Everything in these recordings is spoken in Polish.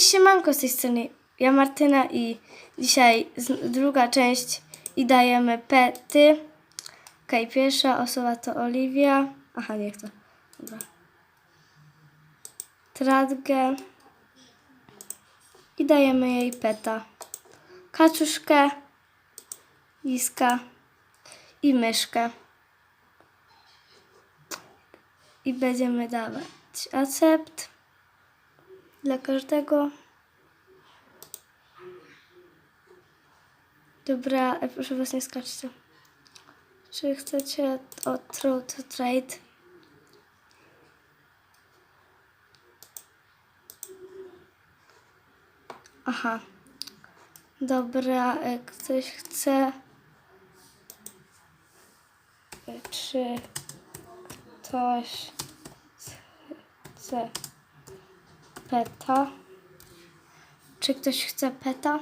Siemanko z tej strony, ja Martyna i dzisiaj druga część i dajemy pety. Okej, pierwsza osoba to Oliwia. Aha, nie chcę. Dobra. Tradgę. I dajemy jej peta. Kaczuszkę, liska i myszkę. I będziemy dawać accept dla każdego. Dobra, e, proszę was nie skaczcie. Czy chcecie o throw to trade? Aha. Dobra, e, ktoś chce. E, Czy ktoś chce peta? Czy ktoś chce peta?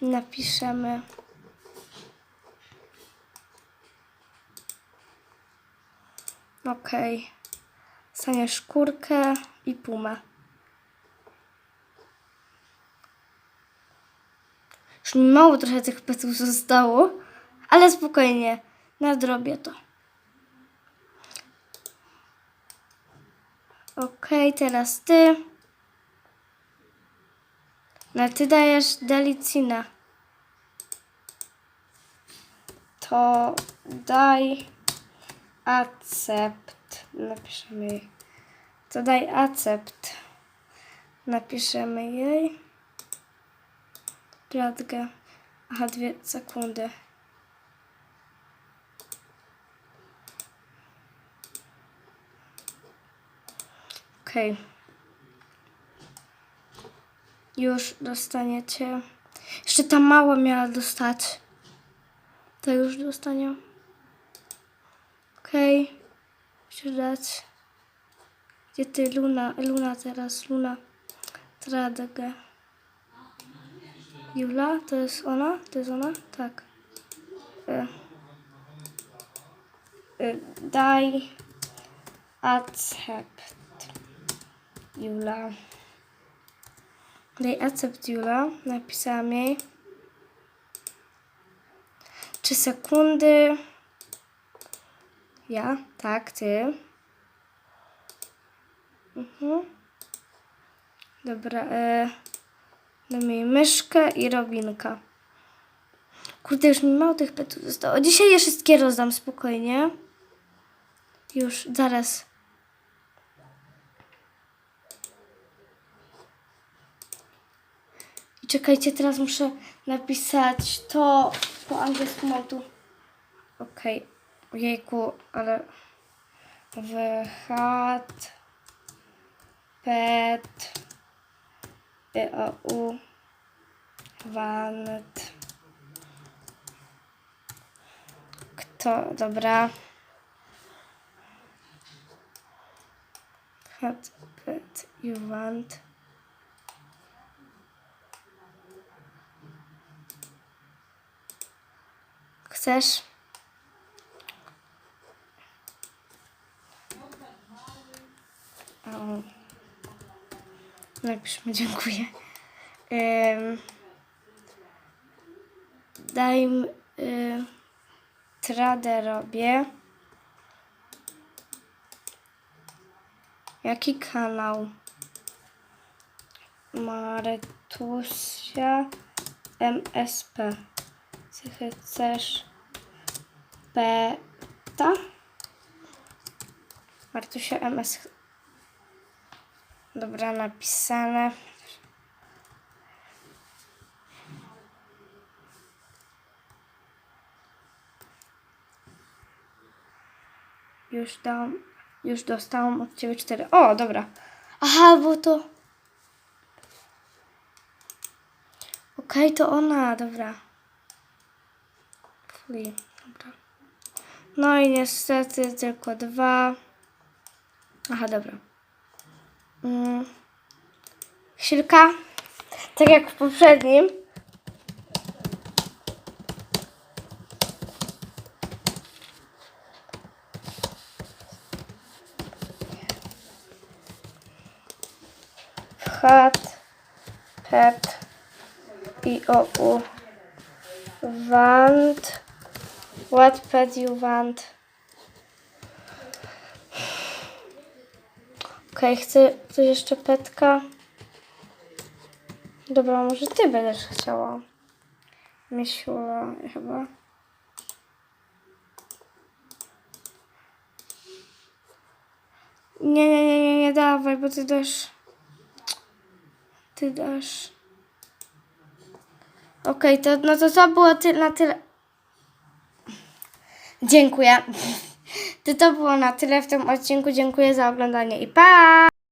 Napiszemy. Okej. Stanie szkórkę i pumę. Już mało trochę tych petów zostało, ale spokojnie, nadrobię to. Okej, teraz ty. No ty dajesz delicina. To daj accept. Napiszemy jej. To daj accept. Napiszemy jej. Klatkę. Aha, dwie sekundy. Okej. Już dostaniecie. Jeszcze ta mała miała dostać. To już dostanie. Okej. Musisz dać. Gdzie ty, Luna? Luna teraz, Luna. Tradgę. Jula? To jest ona? To jest ona? Tak. Y. Y, daj accept. Jula. Daj accept Jula. Napisałam jej. Trzy sekundy. Ja? Tak, ty. Mhm. Dobra, e, damy jej myszkę i Robinka. Kurde, już mi mało tych petów zostało. Dzisiaj je wszystkie rozdam spokojnie. Już, zaraz. Czekajcie, teraz muszę napisać to po angielsku mam tu. Okej. Jejku, ale w hat pet u want kto dobra hat pet you want chcesz. Napiszmy dziękuję. Ym, daj m- y, tradę robię. Jaki kanał? Marytusia MSP. Czy chcesz beta? Martusia MS. Dobra, napisane. Już dałam, już dostałam od ciebie cztery. O, dobra. Aha, bo to. Okej, to ona, dobra. Dobra. No i niestety tylko dwa. Aha, dobra. Mm. Chwilka. Tak jak w poprzednim. Hat pet i o u want what pet you want? Okej chcę coś jeszcze petka. Dobra może ty będziesz chciała. Misiula chyba. Nie, nie, nie, nie, nie dawaj, bo ty dasz. Ty dasz. Okej, to no to to było ty, na tyle. Dziękuję. To to było na tyle w tym odcinku. Dziękuję za oglądanie i pa!